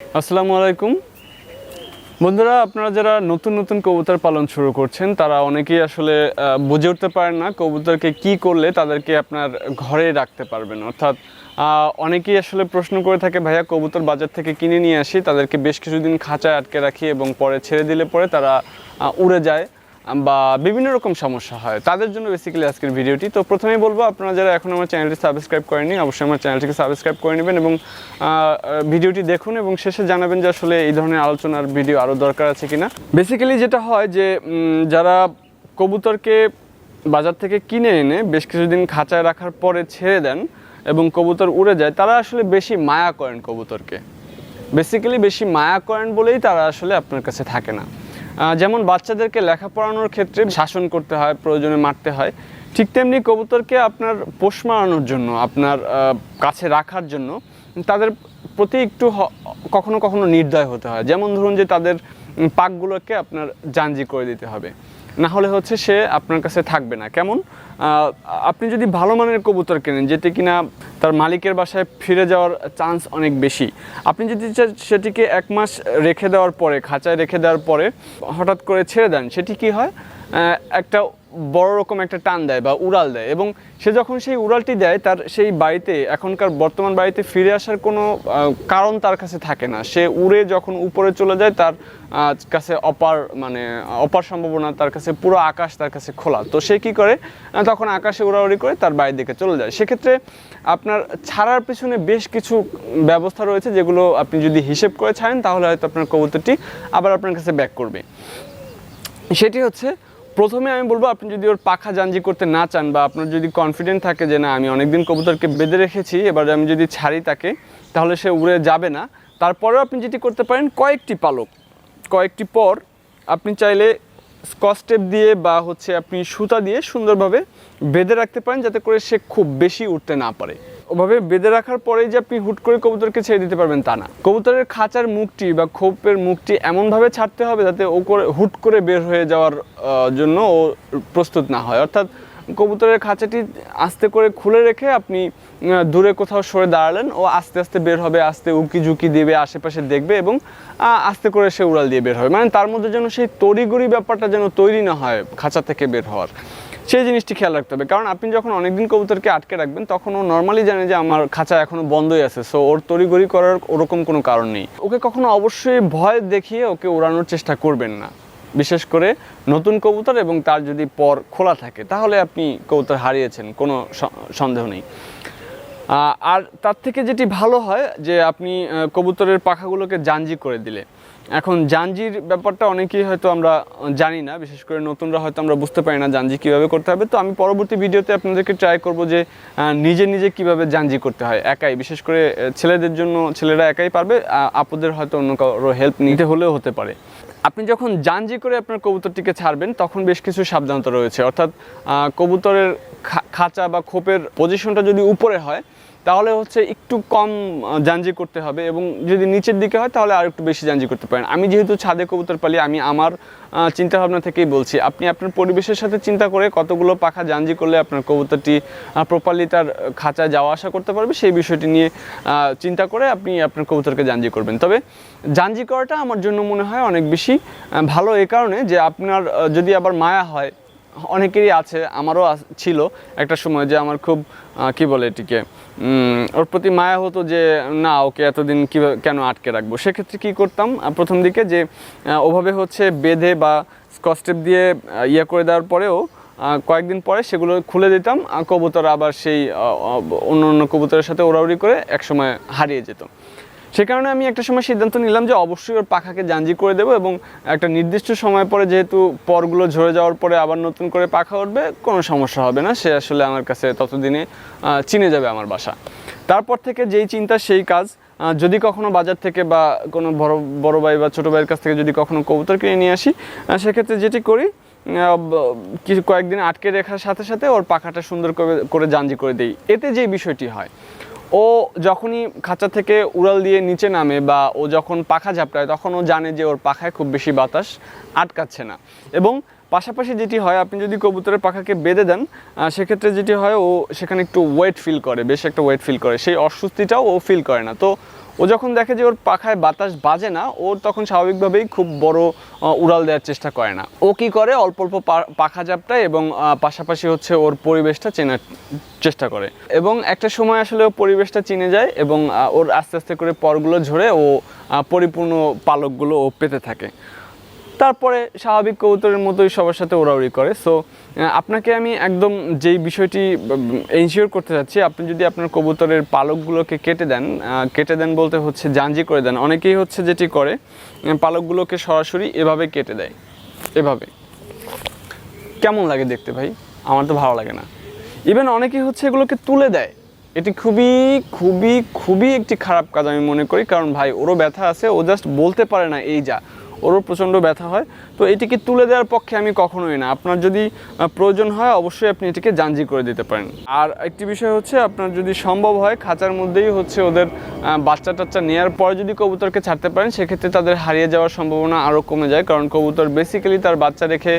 আসসালামু আলাইকুম। বন্ধুরা, আপনারা যারা নতুন নতুন কবুতর পালন শুরু করছেন, তারা অনেকেই আসলে বুঝে উঠতে পারেন না কবুতরকে কি করলে তাদেরকে আপনার ঘরে রাখতে পারবেন। অর্থাৎ অনেকেই আসলে প্রশ্ন করে থাকে, ভাইয়া, কবুতর বাজার থেকে কিনে নিয়ে আসি, তাদেরকে বেশ কিছুদিন খাঁচায় আটকে রাখি এবং পরে ছেড়ে দিলে পরে তারা উড়ে যায়। বা বিভিন্ন রকম সমস্যা হয়, তাদের জন্য বেসিক্যালি আজকের ভিডিওটি তো প্রথমেই বলব, আপনারা যারা এখন আমার চ্যানেলটি সাবস্ক্রাইব করেননি, অবশ্যই আমার চ্যানেলটিকে সাবস্ক্রাইব করে নেবেন এবং ভিডিওটি দেখুন এবং শেষে জানাবেন যে আসলে এই ধরনের আলোচনার ভিডিও আরও দরকার আছে কিনা। বেসিক্যালি যেটা হয় যে যারা কবুতরকে বাজার থেকে কিনে এনে বেশ কিছুদিন খাঁচায় রাখার পরে ছেড়ে দেন এবং কবুতর উড়ে যায়, তারা আসলে বেশি মায়া করেন কবুতরকে। বেসিক্যালি বেশি মায়া করেন বলেই তারা আসলে আপনার কাছে থাকে না। যেমন বাচ্চাদেরকে লেখা পড়ানোর ক্ষেত্রে শাসন করতে হয়, প্রয়োজনে মারতে হয়, ঠিক তেমনি কবুতরকে আপনার পোষ মারানোর জন্য, আপনার কাছে রাখার জন্য তাদের প্রতি একটু কখনো কখনো নির্দয় হতে হয়। যেমন ধরুন যে তাদের পাকগুলোকে আপনার জাঞ্জি করে দিতে হবে। না হলে হচ্ছে সে আপনার কাছে থাকবে না। কেমন? আপনি যদি ভালো মানের কবুতর কেনেন, যেটি কিনা তার মালিকের বাসায় ফিরে যাওয়ার চান্স অনেক বেশি, আপনি যদি সেটিকে এক মাস রেখে দেওয়ার পরে, খাঁচায় রেখে দেওয়ার পরে হঠাৎ করে ছেড়ে দেন, সেটি কি হয়? একটা বড় রকম একটা টান দেয় বা উড়াল দেয় এবং সে যখন সেই উড়ালটি দেয়, তার সেই বাড়িতে, এখনকার বর্তমান বাড়িতে ফিরে আসার কোনো কারণ তার কাছে থাকে না। সে উড়ে যখন উপরে চলে যায়, তার কাছে অপার মানে অপার সম্ভাবনা তার কাছে, পুরো আকাশ তার কাছে খোলা। তো সে কি করে? তখন আকাশে উড়াউড়ি করে তার বাড়ির দিকে চলে যায়। সেক্ষেত্রে আপনার ছাড়ার পেছনে বেশ কিছু ব্যবস্থা রয়েছে, যেগুলো আপনি যদি হিসেব করে ছাড়েন, তাহলে হয়তো আপনার কবুতরটি আবার আপনার কাছে ব্যাক করবে। সেটি হচ্ছে প্রথমে আমি বলব, আপনি যদি ওর পাখা জাঞ্জি করতে না চান বা আপনার যদি কনফিডেন্ট থাকে যে না, আমি অনেকদিন কবুতরকে বেঁধে রেখেছি, এবার আমি যদি ছাড়ি তাকে, তাহলে সে উড়ে যাবে না। তারপরেও আপনি যেটি করতে পারেন, কয়েকটি পালক, কয়েকটি পর আপনি চাইলে স্কচ টেপ দিয়ে বা হচ্ছে আপনি সুতা দিয়ে সুন্দরভাবে বেঁধে রাখতে পারেন, যাতে করে সে খুব বেশি উঠতে না পারে। ওভাবে বেঁধে রাখার পরেই যে আপনি হুট করে কবুতরকে ছেড়ে দিতে পারবেন তা না। কবুতরের খাঁচার মুখটি বা খোপের মুখটি এমনভাবে ছাড়তে হবে যাতে ও করে হুট করে বের হয়ে যাওয়ার জন্য ও প্রস্তুত না হয়। অর্থাৎ কবুতরের খাঁচাটি আস্তে করে খুলে রেখে আপনি দূরে কোথাও সরে দাঁড়ালেন, ও আস্তে আস্তে বের হবে, আস্তে উকি ঝুঁকি দেবে, আশেপাশে দেখবে এবং আস্তে করে সে উড়াল দিয়ে বের হবে। মানে তার মধ্যে যেন সেই তড়িগড়ি ব্যাপারটা যেন তৈরি না হয় খাঁচা থেকে বের হওয়ার। সেই জিনিসটি খেয়াল রাখতে হবে। কারণ আপনি যখন অনেকদিন কবুতরকে আটকে রাখবেন, তখন ও নর্মালি জানে যে আমার খাঁচা এখনও বন্ধই আছে। সো ওর তড়িগড়ি করার ওরকম কোনো কারণ নেই। ওকে কখনো অবশ্যই ভয় দেখিয়ে ওকে ওড়ানোর চেষ্টা করবেন না। বিশেষ করে নতুন কবুতর এবং তার যদি পর খোলা থাকে, তাহলে আপনি কবুতর হারিয়েছেন, কোনো সন্দেহ নেই। আর তার থেকে যেটি ভালো হয় যে আপনি কবুতরের পাখাগুলোকে জাঞ্জি করে দিলে। এখন জাঞ্জির ব্যাপারটা অনেকেই হয়তো আমরা জানি না, বিশেষ করে নতুনরা হয়তো আমরা বুঝতে পারি না জাঞ্জি কীভাবে করতে হবে। তো আমি পরবর্তী ভিডিওতে আপনাদেরকে ট্রাই করব যে নিজে নিজে কীভাবে জাঞ্জি করতে হয় একাই। বিশেষ করে ছেলেদের জন্য ছেলেরা একাই পারবে আপুদের হয়তো অন্য কারও হেল্প নিতে হলেও হতে পারে। আপনি যখন জাঞ্জি করে আপনার কবুতরটিকে ছাড়বেন, তখন বেশ কিছু সাবধানতা রয়েছে। অর্থাৎ কবুতরের খাঁচা বা খোপের পজিশনটা যদি উপরে হয়, তাহলে হচ্ছে একটু কম জাঞ্জি করতে হবে এবং যদি নিচের দিকে হয়, তাহলে আর একটু বেশি জাঞ্জি করতে পারেন। আমি যেহেতু ছাদে কবুতর পালি, আমি আমার চিন্তাভাবনা থেকেই বলছি। আপনি আপনার পরিবেশের সাথে চিন্তা করে কতগুলো পাখা জাঞ্জি করলে আপনার কবুতরটি প্রপারলি তার খাঁচায় যাওয়া আসা করতে পারবে, সেই বিষয়টি নিয়ে চিন্তা করে আপনি আপনার কবুতরকে জাঞ্জি করবেন। তবে জাঞ্জি করাটা আমার জন্য মনে হয় অনেক বেশি ভালো এ কারণে যে আপনার যদি আবার মায়া হয় অনেকেরই আছে, আমারও ছিল একটা সময় যে আমার খুব কি বলে এটিকে ওর প্রতি মায়া হতো যে, না, ওকে এতদিন কীভাবে কেন আটকে রাখব? সেক্ষেত্রে কী করতাম প্রথম দিকে যে ওভাবে হচ্ছে বেঁধে বা স্কচটেপ দিয়ে ইয়ে করে দেওয়ার পরেও কয়েকদিন পরে সেগুলো খুলে দিতাম কবুতর আবার সেই অন্য অন্য কবুতরের সাথে ওড়াউড়ি করে একসময় হারিয়ে যেত। সে কারণে আমি একটা সময় সিদ্ধান্ত নিলাম যে অবশ্যই ওর পাখাকে জাঞ্জি করে দেবো এবং একটা নির্দিষ্ট সময় পরে যেহেতু পরগুলো ঝরে যাওয়ার পরে আবার নতুন করে পাখা উঠবে, কোনো সমস্যা হবে না। সে আসলে আমার কাছে ততদিনে চিনে যাবে আমার বাসা। তারপর থেকে যেই চিন্তা, সেই কাজ যদি কখনো বাজার থেকে বা কোনো বড় বড় ভাই বা ছোটো ভাইয়ের কাছ থেকে যদি কখনো কবুতর কিনে নিয়ে আসি সেক্ষেত্রে যেটি করি কিছু কয়েকদিন আটকে রেখার সাথে সাথে ওর পাখাটা সুন্দর করে করে জাঞ্জি করে দিই। এতে যে বিষয়টি হয় ও যখনই খাঁচা থেকে উড়াল দিয়ে নিচে নামে বা ও যখন পাখা ঝাপটায়, তখন ও জানে যে ওর পাখায় খুব বেশি বাতাস আটকাচ্ছে না। এবং পাশাপাশি যেটি হয়, আপনি যদি কবুতরের পাখাকে বেঁধে দেন সেক্ষেত্রে যেটি হয়, ও সেখানে একটু ওয়েট ফিল করে, বেশ একটা ওয়েট ফিল করে। সেই অস্বস্তিটাও ও ফিল করে না। তো ও যখন দেখে যে ওর পাখায় বাতাস বাজে না, ওর তখন স্বাভাবিকভাবেই খুব বড় উড়াল দেওয়ার চেষ্টা করে না। ও কি করে? অল্প অল্প পাখা জাপটায় এবং পাশাপাশি হচ্ছে ওর পরিবেশটা চেনার চেষ্টা করে। এবং একটা সময় আসলে ও পরিবেশটা চিনে যায় এবং ওর আস্তে আস্তে করে পরগুলো ঝরে ও পরিপূর্ণ পালকগুলো ও পেতে থাকে। তারপরে স্বাভাবিক কবুতরের মতোই সবার সাথে ওড়াউড়ি করে। সো আপনাকে আমি একদম যেই বিষয়টি এনশিওর করতে চাচ্ছি, আপনি যদি আপনার কবুতরের পালকগুলোকে কেটে দেন কেটে দেন বলতে হচ্ছে জাঞ্জি করে দেন। অনেকেই হচ্ছে যেটি করে পালকগুলোকে সরাসরি এভাবে কেটে দেয়। এভাবে। কেমন লাগে দেখতে ভাই? আমার তো ভালো লাগে না। ইভেন অনেকেই হচ্ছে এগুলোকে তুলে দেয়। এটি খুবই খুবই খুবই একটি খারাপ কাজ আমি মনে করি। কারণ ভাই, ওরও ব্যথা আছে, ও জাস্ট বলতে পারে না, এই যা। ওরও প্রচণ্ড ব্যথা হয়। তো এটিকে তুলে দেওয়ার পক্ষে আমি কখনোই না। আপনার যদি প্রয়োজন হয় অবশ্যই আপনি এটিকে জাঞ্জি করে দিতে পারেন। আর একটি বিষয় হচ্ছে, আপনার যদি সম্ভব হয় খাঁচার মধ্যেই হচ্ছে ওদের বাচ্চা টাচ্চা নেওয়ার পরে যদি কবুতরকে ছাড়তে পারেন, সেক্ষেত্রে তাদের হারিয়ে যাওয়ার সম্ভাবনা আরও কমে যায়। কারণ কবুতর বেসিক্যালি তার বাচ্চা রেখে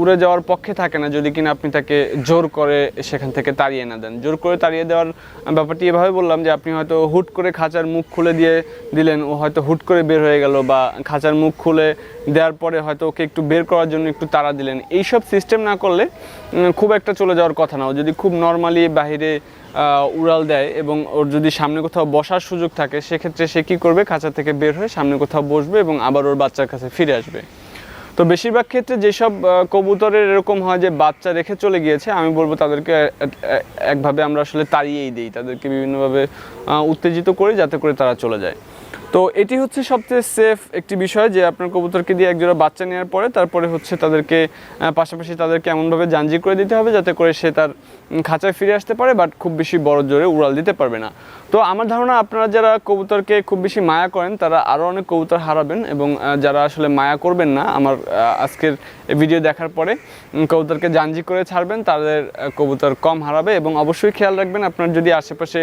উড়ে যাওয়ার পক্ষে থাকে না। যদি কিনা আপনি তাকে জোর করে সেখান থেকে তাড়িয়ে না দেন। জোর করে তাড়িয়ে দেওয়ার ব্যাপারটি এভাবে বললাম যে আপনি হয়তো হুট করে খাঁচার মুখ খুলে দিয়ে দিলেন, ও হয়তো হুট করে বের হয়ে গেল বা খাঁচার মুখ খুলে দেওয়ার পরে হয়তো ওকে একটু বের করার জন্য একটু তাড়া দিলেন। এইসব সিস্টেম না করলে খুব একটা চলে যাওয়ার কথা না। ও যদি খুব নর্মালি বাহিরে উড়াল দেয় এবং ওর যদি সামনে কোথাও বসার সুযোগ থাকে, সেক্ষেত্রে সে কী করবে? খাঁচা থেকে বের হয়ে সামনে কোথাও বসবে এবং আবার ওর বাচ্চার কাছে ফিরে আসবে। তো বেশিরভাগ ক্ষেত্রে যেসব কবুতরের এরকম হয় যে বাচ্চা রেখে চলে গিয়েছে, আমি বলব তাদেরকে একভাবে আমরা আসলে তাড়িয়েই দিই। তাদেরকে বিভিন্নভাবে উত্তেজিত করি যাতে করে তারা চলে যায়। তো এটি হচ্ছে সবচেয়ে সেফ একটি বিষয় যে আপনার কবুতরকে দিয়ে একজোড়া বাচ্চা নেওয়ার পরে তারপরে হচ্ছে তাদেরকে পাশাপাশি তাদেরকে এমনভাবে জাঞ্জি করে দিতে হবে যাতে করে সে তার খাঁচায় ফিরে আসতে পারে বাট খুব বেশি বড় জোরে উড়াল দিতে পারবে না। তো আমার ধারণা আপনারা যারা কবুতরকে খুব বেশি মায়া করেন তারা আরও অনেক কবুতর হারাবেন এবং যারা আসলে মায়া করবেন না, আমার আজকের ভিডিও দেখার পরে কবুতরকে জাঞ্জি করে ছাড়বেন, তাদের কবুতর কম হারাবে এবং অবশ্যই খেয়াল রাখবেন আপনার যদি আশেপাশে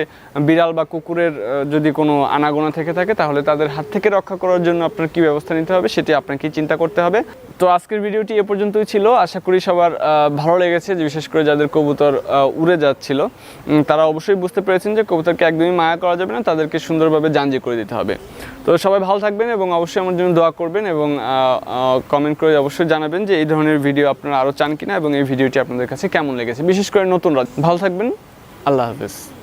বিড়াল বা কুকুরের যদি কোনো আনাগোনা থেকে থাকে তাহলে তাদের হাত থেকে রক্ষা করার জন্য আপনার কি ব্যবস্থা নিতে হবে সেটি আপনাকে চিন্তা করতে হবে। তো আজকের ভিডিওটি এ পর্যন্তই ছিল। আশা করি সবার ভালো লেগেছে, যে বিশেষ করে যাদের কবুতর উড়ে যাচ্ছিল। তারা অবশ্যই বুঝতে পেরেছেন যে কবুতরকে একদমই মায়া করা যাবে না, তাদেরকে সুন্দরভাবে জাঞ্জি করে দিতে হবে। তো সবাই ভালো থাকবেন এবং অবশ্যই আমার জন্য দোয়া করবেন এবং কমেন্ট করে অবশ্যই জানাবেন যে এই ধরনের ভিডিও আপনারা আরও চান কিনা এবং এই ভিডিওটি আপনাদের কাছে কেমন লেগেছে। বিশেষ করে নতুনরা। ভালো থাকবেন। আল্লাহ হাফেজ।